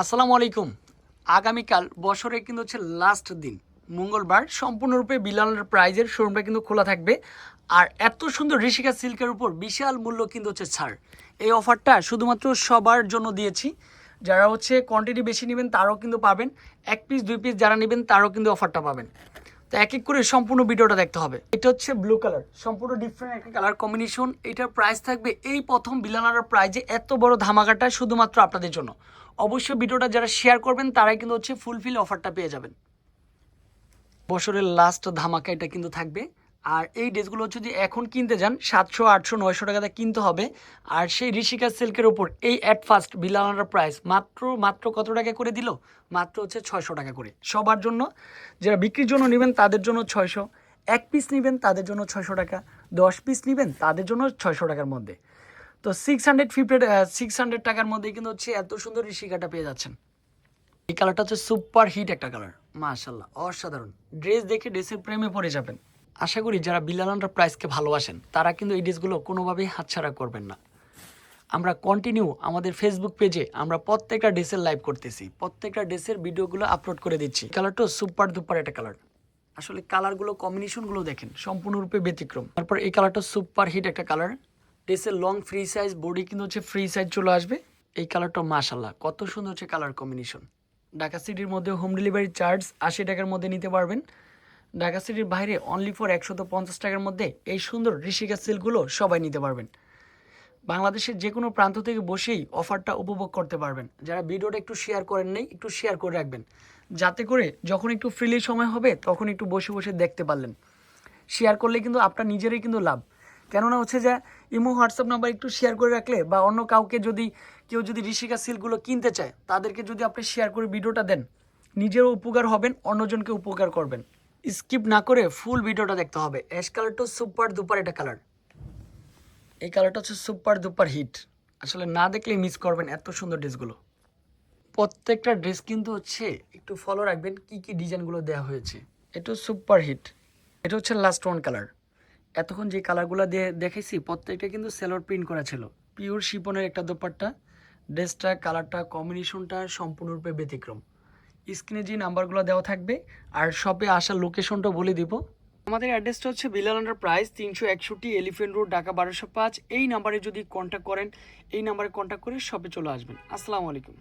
আসসালামু আলাইকুম। আগামীকাল বছরে কিন্তু হচ্ছে লাস্ট দিন। মঙ্গলবার সম্পূর্ণরূপে বিলালের প্রাইজের শোরুমটা কিন্তু খোলা থাকবে। আর এত সুন্দর ঋষিকা সিল্কের উপর বিশাল মূল্য কিন্তু হচ্ছে ছাড়। এই অফারটা শুধুমাত্র সবার জন্য দিয়েছি। যারা হচ্ছে কোয়ান্টিটি বেশি নেবেন তারাও কিন্তু পাবেন। এক পিস দুই পিস যারা নেবেন তারাও কিন্তু অফারটা পাবেন। তো এক এক করে সম্পূর্ণ ভিডিওটা দেখতে হবে। এটা হচ্ছে ব্লু কালার সম্পূর্ণ ডিফারেন্ট একটা কালার কম্বিনেশন এটার প্রাইস থাকবে এই প্রথম বিলানার প্রাইজে এত বড় ধামাকাটা শুধুমাত্র আপনাদের জন্য। অবশ্যই ভিডিওটা যারা শেয়ার করবেন, তারাই কিন্তু হচ্ছে ফুলফিল অফারটা পেয়ে যাবেন। বছরের লাস্ট ধামাকা এটা কিন্তু থাকবে। আর এই ড্রেসগুলো হচ্ছে যদি এখন কিনতে যান, সাতশো, আটশো, নয়শো টাকাতে কিনতে হবে। আর সেই ঋষিকা সিল্কের ওপর এই অ্যাট ফার্স্ট বিলানার প্রাইস মাত্র মাত্র কত টাকা করে দিল? মাত্র হচ্ছে ছয়শো টাকা করে। সবার জন্য যারা বিক্রির জন্য নেবেন তাদের জন্য ছয়শো, এক পিস নেবেন তাদের জন্য ছয়শো টাকা, দশ পিস নেবেন তাদের জন্য ছয়শো টাকার মধ্যে। তো six hundred fifty six hundred টাকার মধ্যেই কিন্তু হচ্ছে এত সুন্দর ঋষিকাটা পেয়ে যাচ্ছেন। এই কালারটা হচ্ছে সুপার হিট একটা কালার মাশাল্লাহ অসাধারণ। ড্রেস দেখে ড্রেসের প্রেমে পড়ে যাবেন। আশা করি যারা বিলালান্ডার প্রাইসকে ভালোবাসেন, তারা কিন্তু এই ড্রেসগুলো কোনোভাবেই হাতছাড়া করবেন না। আমরা কন্টিনিউ আমাদের ফেসবুক পেজে আমরা প্রত্যেকটা ড্রেসের লাইভ করতেছি। প্রত্যেকটা ড্রেসের ভিডিওগুলো আপলোড করে দিচ্ছি। কালারটা সুপার দুপার একটা কালার আসলে কালারগুলো কম্বিনেশনগুলো দেখেন, সম্পূর্ণরূপে ব্যতিক্রম। তারপর এই কালারটা সুপার হিট একটা কালার ড্রেসের লং ফ্রি সাইজ বডি কিন্তু হচ্ছে ফ্রি সাইজ চলে আসবে। এই কালারটা মাশাল্লাহ কত সুন্দর হচ্ছে কালার কম্বিনেশন ঢাকা সিটির মধ্যে হোম ডেলিভারি চার্জ আশি টাকার মধ্যে নিতে পারবেন। ঢাকা সিটির বাইরে অনলি ফর একশত পঞ্চাশ টাকার মধ্যে এই সুন্দর ঋষিকা সিল্কগুলো সবাই নিতে পারবেন। বাংলাদেশের যে কোনো প্রান্ত থেকে বসেই অফারটা উপভোগ করতে পারবেন। যারা ভিডিওটা একটু শেয়ার করেন নেই, একটু শেয়ার করে রাখবেন। যাতে করে যখন একটু ফ্রিলি সময় হবে, তখন একটু বসে বসে দেখতে পারলেন। শেয়ার করলে কিন্তু আপনার নিজেরই কিন্তু লাভ। কেননা হচ্ছে যে, ইমো, হোয়াটসঅ্যাপ নাম্বার একটু শেয়ার করে রাখলে বা অন্য কাউকে যদি, কেউ যদি ঋষিকা সিল্কগুলো কিনতে চায়, তাদেরকে যদি আপনি শেয়ার করে ভিডিওটা দেন, নিজেরও উপকার হবেন, অন্যজনকে উপকার করবেন। স্কিপ না করে ফুল ভিডিওটা দেখতে হবে। অ্যাশ কালারটা সুপার দুপার এটা কালার। এই কালারটা হচ্ছে সুপার দুপার হিট। আসলে না দেখলেই মিস করবেন এত সুন্দর ড্রেসগুলো। প্রত্যেকটা ড্রেস কিন্তু হচ্ছে একটু ফলো রাখবেন কি কি ডিজাইনগুলো দেওয়া হয়েছে। এটা সুপার হিট। এটা হচ্ছে লাস্ট ওয়ান কালার এতক্ষণ যে কালারগুলো দিয়ে দেখেছি, প্রত্যেকটা কিন্তু সেলোর প্রিন্ট করা ছিল। পিওর শিপনের একটা দোপাট্টা। ড্রেসটা কালারটা কম্বিনেশনটা সম্পূর্ণরূপে ব্যতিক্রম। স্ক্রিনে যে নাম্বারগুলো দেওয়া থাকবে আর শপে আসার লোকেশনটা বলে দিব। আমাদের অ্যাড্রেসটা হচ্ছে বিলাল আন্ডার প্রাইস তিনশো একষট্টি এলিফেন্ট রোড ঢাকা বারোশো পাঁচ। এই নাম্বারে যদি কন্ট্যাক্ট করেন, এই নাম্বারে কন্ট্যাক্ট করে শপে চলে আসবেন। আসসালামু আলাইকুম।